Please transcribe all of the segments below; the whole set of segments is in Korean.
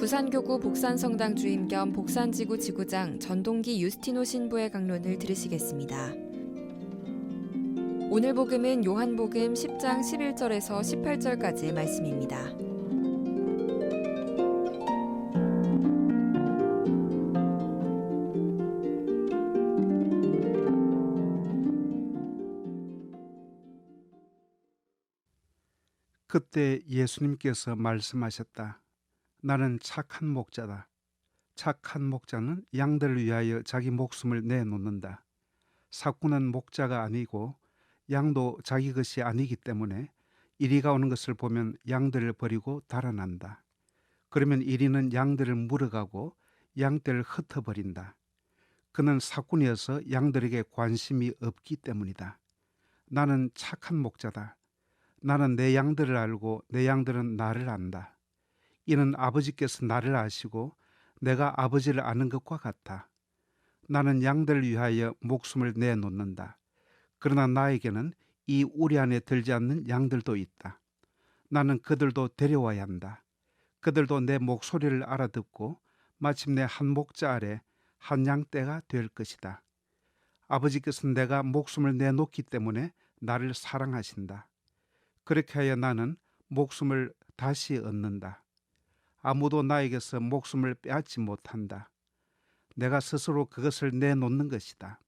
부산교구 복산성당 주임 겸 복산지구 지구장 전동기 유스티노 신부의 강론을 들으시겠습니다. 오늘 복음은 요한복음 10장 11절에서 18절까지의 말씀입니다. 그때 예수님께서 말씀하셨다. 나는 착한 목자다. 착한 목자는 양들을 위하여 자기 목숨을 내놓는다. 사꾼은 목자가 아니고 양도 자기 것이 아니기 때문에 이리가 오는 것을 보면 양들을 버리고 달아난다. 그러면 이리는 양들을 물어가고 양떼를 흩어버린다. 그는 사꾼이어서 양들에게 관심이 없기 때문이다. 나는 착한 목자다. 나는 내 양들을 알고 내 양들은 나를 안다. 이는 아버지께서 나를 아시고 내가 아버지를 아는 것과 같아. 나는 양들을 위하여 목숨을 내놓는다. 그러나 나에게는 이 우리 안에 들지 않는 양들도 있다. 나는 그들도 데려와야 한다. 그들도 내 목소리를 알아듣고 마침내 한 목자 아래 한 양떼가 될 것이다. 아버지께서는 내가 목숨을 내놓기 때문에 나를 사랑하신다. 그렇게 하여 나는 목숨을 다시 얻는다. 아무도 나에게서 목숨을 빼앗지 못한다. 내가 스스로 그것을 내놓는 것이다.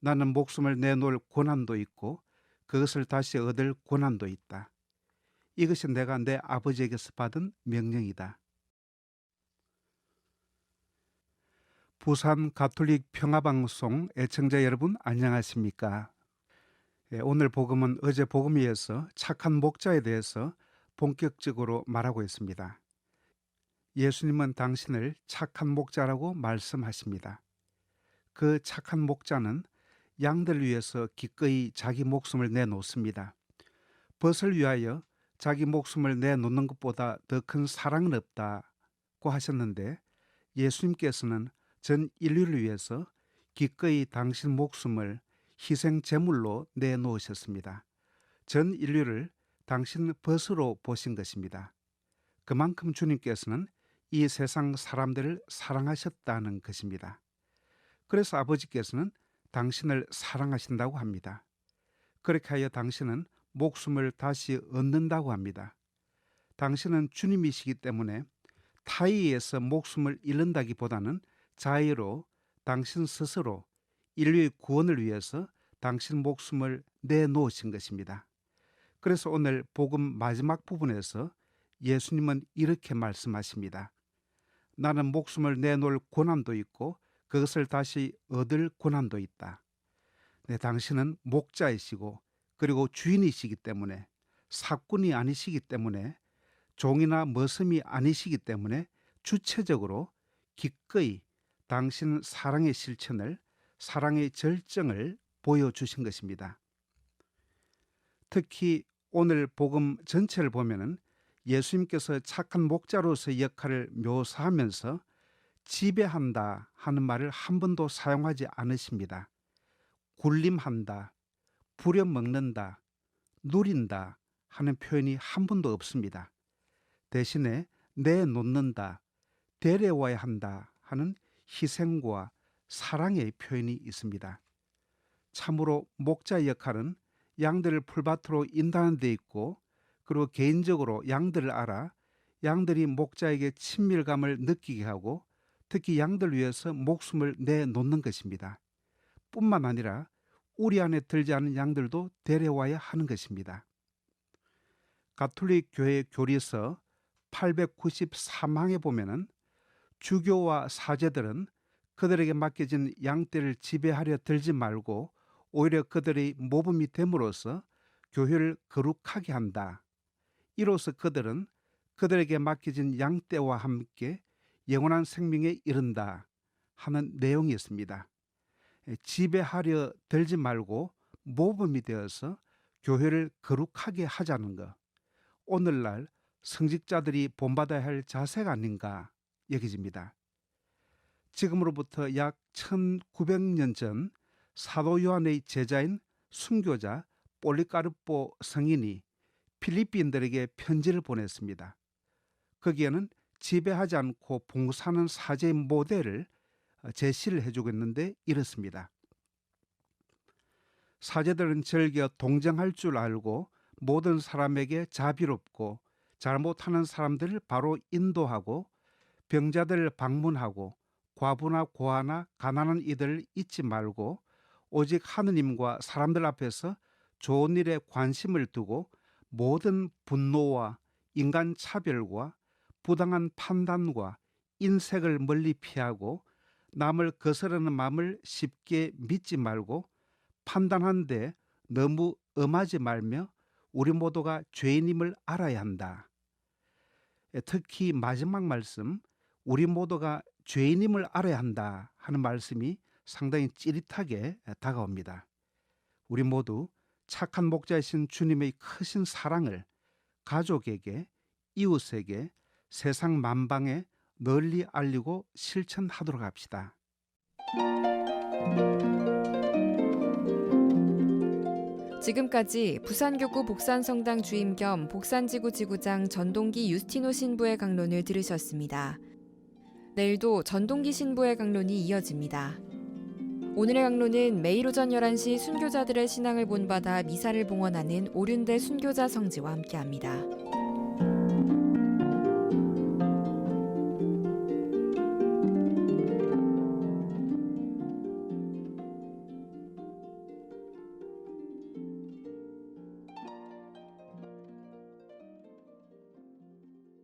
나는 목숨을 내놓을 권한도 있고 그것을 다시 얻을 권한도 있다. 이것이 내가 내 아버지에게서 받은 명령이다. 부산 가톨릭 평화방송 애청자 여러분 안녕하십니까? 예, 오늘 복음은 어제 복음에 이어서 착한 목자에 대해서 본격적으로 말하고 있습니다. 예수님은 당신을 착한 목자라고 말씀하십니다. 그 착한 목자는 양들 위해서 기꺼이 자기 목숨을 내놓습니다. 벗을 위하여 자기 목숨을 내놓는 것보다 더 큰 사랑은 없다고 하셨는데 예수님께서는 전 인류를 위해서 기꺼이 당신 목숨을 희생 제물로 내놓으셨습니다. 전 인류를 당신 벗으로 보신 것입니다. 그만큼 주님께서는 이 세상 사람들을 사랑하셨다는 것입니다. 그래서 아버지께서는 당신을 사랑하신다고 합니다. 그렇게 하여 당신은 목숨을 다시 얻는다고 합니다. 당신은 주님이시기 때문에 타의에서 목숨을 잃는다기보다는 자의로 당신 스스로 인류의 구원을 위해서 당신 목숨을 내놓으신 것입니다. 그래서 오늘 복음 마지막 부분에서 예수님은 이렇게 말씀하십니다. 나는 목숨을 내놓을 고난도 있고 그것을 다시 얻을 고난도 있다. 네, 당신은 목자이시고 그리고 주인이시기 때문에 사꾼이 아니시기 때문에 종이나 머슴이 아니시기 때문에 주체적으로 기꺼이 당신 사랑의 실천을 사랑의 절정을 보여주신 것입니다. 특히 오늘 복음 전체를 보면은 예수님께서 착한 목자로서의 역할을 묘사하면서 지배한다 하는 말을 한 번도 사용하지 않으십니다. 굴림한다, 부려먹는다, 누린다 하는 표현이 한 번도 없습니다. 대신에 내놓는다, 데려와야 한다 하는 희생과 사랑의 표현이 있습니다. 참으로 목자 역할은 양들을 풀밭으로 인도하는 데 있고 그리고 개인적으로 양들을 알아 양들이 목자에게 친밀감을 느끼게 하고 특히 양들 위해서 목숨을 내놓는 것입니다. 뿐만 아니라 우리 안에 들지 않은 양들도 데려와야 하는 것입니다. 가톨릭 교회 교리서 893항에 보면은 주교와 사제들은 그들에게 맡겨진 양떼를 지배하려 들지 말고 오히려 그들의 모범이 됨으로써 교회를 거룩하게 한다. 이로써 그들은 그들에게 맡겨진 양떼와 함께 영원한 생명에 이른다 하는 내용이었습니다. 에, 지배하려 들지 말고 모범이 되어서 교회를 거룩하게 하자는 것. 오늘날 성직자들이 본받아야 할 자세가 아닌가 여겨집니다. 지금으로부터 약 1900년 전 사도 요한의 제자인 순교자 폴리카르포 성인이 필리핀들에게 편지를 보냈습니다. 거기에는 지배하지 않고 봉사하는 사제의 모델을 어, 제시를 해주고 있는데 이렇습니다. 사제들은 즐겨 동정할 줄 알고 모든 사람에게 자비롭고 잘못하는 사람들을 바로 인도하고 병자들을 방문하고 과부나 고아나 가난한 이들을 잊지 말고 오직 하느님과 사람들 앞에서 좋은 일에 관심을 두고 모든 분노와 인간 차별과 부당한 판단과 인색을 멀리 피하고 남을 거스르는 마음을 쉽게 믿지 말고 판단한데 너무 엄하지 말며 우리 모두가 죄인임을 알아야 한다. 특히 마지막 말씀 우리 모두가 죄인임을 알아야 한다 하는 말씀이 상당히 찌릿하게 다가옵니다. 우리 모두 착한 목자이신 주님의 크신 사랑을 가족에게 이웃에게 세상 만방에 널리 알리고 실천하도록 합시다. 지금까지 부산교구 복산성당 주임 겸 복산지구 지구장 전동기 유스티노 신부의 강론을 들으셨습니다. 내일도 전동기 신부의 강론이 이어집니다. 오늘의 강론은 매일 오전 11시 순교자들의 신앙을 본받아 미사를 봉헌하는 오륜대 순교자 성지와 함께합니다.